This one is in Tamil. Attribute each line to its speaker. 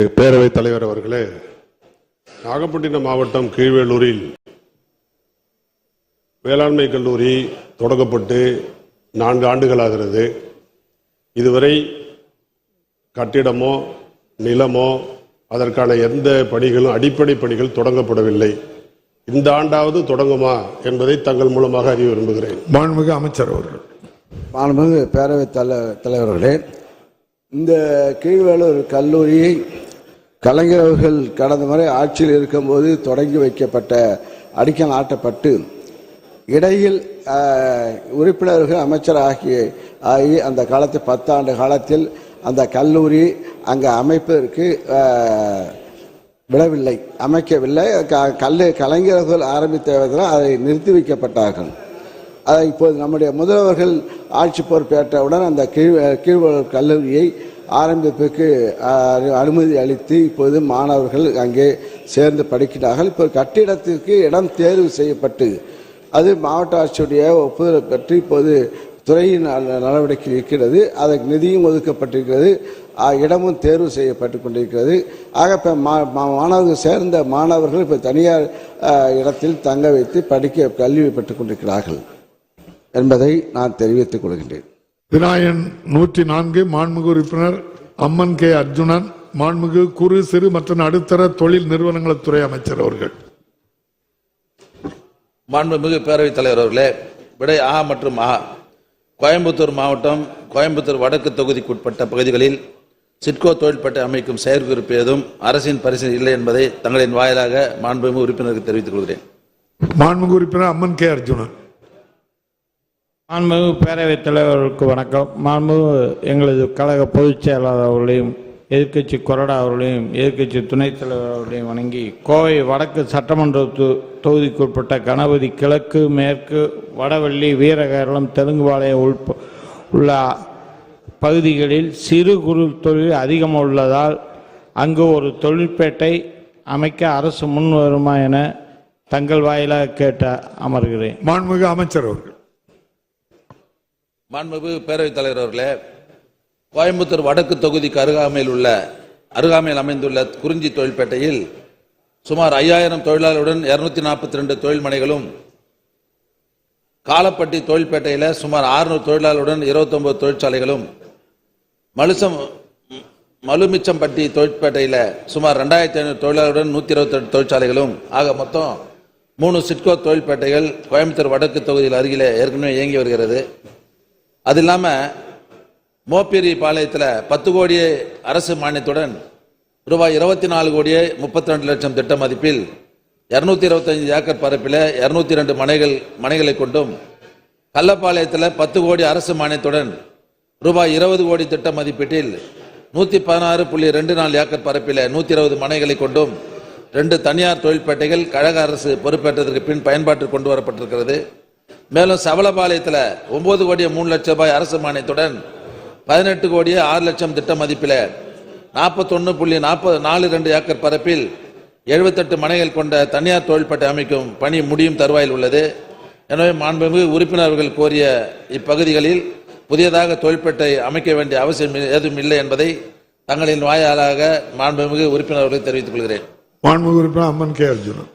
Speaker 1: பேரவைத் தலைவர் அவர்களே நாகப்பட்டினம் மாவட்டம் கீழ்வேலூரில் வேளாண்மை கல்லூரி தொடங்கப்பட்டு நான்கு ஆண்டுகளாகிறது இதுவரை கட்டிடமோ நிலமோ அதற்கான எந்த பணிகளும் அடிப்படை பணிகள் தொடங்கப்படவில்லை. இந்த ஆண்டாவது தொடங்குமா என்பதை தங்கள் மூலமாக அறிய விரும்புகிறேன்.
Speaker 2: மாண்புமிகு அமைச்சர் அவர்கள்.
Speaker 3: மாண்புமிகு பேரவைத் தலை தலைவர்களே இந்த கீழ்வேலூர் கல்லூரியை கலைஞர் அவர்கள் கடந்த முறை ஆட்சியில் இருக்கும்போது தொடங்கி வைக்கப்பட்ட அடிக்கல் நாட்டப்பட்டு இடையில் உறுப்பினர்கள் அமைச்சர் ஆகிய ஆகி அந்த காலத்தில் பத்தாண்டு காலத்தில் அந்த கல்லூரி அங்கே அமைப்பதற்கு விடவில்லை அமைக்கவில்லை. க- கலைஞர்கள் கலைஞர்கள் விதத்தில் அதை நிறுத்தி வைக்கப்பட்டார்கள். அதை இப்போது நம்முடைய முதல்வர்கள் ஆட்சி பொறுப்பேற்றவுடன் அந்த கீழ் கீழ்வளர் கல்லூரியை ஆரம்பிப்புக்கு அனுமதி அளித்து இப்போது மாணவர்கள் அங்கே சேர்ந்து படிக்கிறார்கள். இப்போ கட்டிடத்திற்கு இடம் தேர்வு செய்யப்பட்டு அது மாவட்ட ஆட்சியுடைய ஒப்புதலை பெற்று இப்போது துறையின் ந- நடவடிக்கை இருக்கிறது. அதற்கு நிதியும் ஒதுக்கப்பட்டிருக்கிறது. இடமும் தேர்வு செய்யப்பட்டு கொண்டிருக்கிறது. ஆக இப்போ மா மாணவர்கள் சேர்ந்த மாணவர்கள் இப்போ தனியார் இடத்தில் தங்க வைத்து படிக்க கல்வி பெற்றுக் கொண்டிருக்கிறார்கள் என்பதை நான் தெரிவித்துக் கொள்கின்றேன்.
Speaker 2: விநாயகன் நூற்றி நான்கு மாண்புமிகு உறுப்பினர் அம்மன் கே அர்ஜுனன் மாண்புமிகு குறு சிறு மற்றும் நடுத்தர தொழில் நிறுவனங்களத்துறை அமைச்சர் அவர்கள்.
Speaker 4: மாண்புமிகு பேரவைத் தலைவர் அவர்களே விடை ஆ மற்றும் ஆ. கோயம்புத்தூர் மாவட்டம் கோயம்புத்தூர் வடக்கு தொகுதிக்குட்பட்ட பகுதிகளில் சிட்கோ தொழில்பட்டை அமைக்கும் செயற்குறிப்பு ஏதும் அரசின் பரிசு இல்லை என்பதை தங்களின் வாயிலாக மாண்புமிகு உறுப்பினருக்கு தெரிவித்துக் கொள்கிறேன்.
Speaker 2: மாண்புமிகு உறுப்பினர் அம்மன் கே அர்ஜுனன்.
Speaker 5: மாண்புமிகு பேரவைத் தலைவர்களுக்கு வணக்கம். மாண்புமிகு எங்களது கழக பொதுச் செயலாளர் அவர்களையும் எதிர்க்கட்சி கொறடா அவர்களையும் எதிர்க்கட்சி துணைத் தலைவர் அவர்களையும் வணங்கி கோவை வடக்கு சட்டமன்ற தொ- தொகுதிக்குட்பட்ட கணபதி கிழக்கு மேற்கு வடவள்ளி வீரகேரளம் தெலுங்குபாளையம் உள்ப உள்ள பகுதிகளில் சிறு குறு தொழில் அதிகம் உள்ளதால் அங்கு ஒரு தொழிற்பேட்டை அமைக்க அரசு முன் வருமா என தங்கள் வாயிலாக கேட்ட அமர்கிறேன்.
Speaker 2: மாண்புமிகு அமைச்சர் அவர்கள்.
Speaker 4: மாண்புமிகு பேரவைத் தலைவர் அவர்களே கோயம்புத்தூர் வடக்கு தொகுதிக்கு அருகாமையில் உள்ள அருகாமையில் அமைந்துள்ள குறிஞ்சி தொழில்பேட்டையில் சுமார் ஐயாயிரம் தொழிலாளருடன் இருநூத்தி நாற்பத்தி ரெண்டு தொழில் மனைகளும் காலப்பட்டி தொழில்பேட்டையில் சுமார் 600 தொழிலாளருடன் 29 தொழிற்சாலைகளும் மலுசம் மலுமிச்சம்பட்டி தொழிற்பேட்டையில் சுமார் ரெண்டாயிரத்தி ஐநூறு தொழிலாளருடன் நூற்றி இருபத்தெட்டு தொழிற்சாலைகளும் ஆக மொத்தம் மூணு சிட்கோ தொழில்பேட்டைகள் கோயம்புத்தூர் வடக்கு தொகுதியில் அருகிலே ஏற்கனவே இயங்கி வருகிறது. அது இல்லாமல் மோப்பேரி பாளையத்தில் பத்து கோடி அரசு மானியத்துடன் ரூபாய் இருபத்தி நாலு கோடியே முப்பத்தி ரெண்டு லட்சம் திட்ட மதிப்பில் இரநூத்தி இருபத்தஞ்சு ஏக்கர் பரப்பில் இரநூத்தி ரெண்டு மனைகள் மனைகளை கொண்டும் கள்ளப்பாளையத்தில் பத்து கோடி அரசு மானியத்துடன் ரூபாய் இருபது கோடி திட்ட மதிப்பீட்டில் நூற்றி பதினாறு புள்ளி ரெண்டு நாலு ஏக்கர் பரப்பில் நூற்றி இருபது மனைகளை கொண்டும் ரெண்டு தனியார் தொழிற்பேட்டைகள் கழக அரசு பொறுப்பேற்றதற்கு பின் பயன்பாட்டில் கொண்டு வரப்பட்டிருக்கிறது. மேலும் சவலபாளையத்தில் ஒன்பது கோடியே மூணு லட்சம் ரூபாய் அரசு மானியத்துடன் பதினெட்டு கோடியே ஆறு லட்சம் திட்ட மதிப்பில் நாற்பத்தொன்று புள்ளி நாற்பது நாலு ரெண்டு ஏக்கர் பரப்பில் எழுபத்தெட்டு மனைகள் கொண்ட தனியார் தொழில்பேட்டை அமைக்கும் பணி முடியும் தருவாயில் உள்ளது. எனவே மாண்புமிகு உறுப்பினர்கள் கோரிய இப்பகுதிகளில் புதியதாக தொழில்பேட்டை அமைக்க வேண்டிய அவசியம் ஏதும் இல்லை என்பதை தங்களின் வாயாளாக மாண்புமிகு உறுப்பினர்களுக்கு தெரிவித்துக் கொள்கிறேன்.
Speaker 2: மாண்புமிகு உறுப்பினர் அம்மன் கே. அர்ஜுனன்.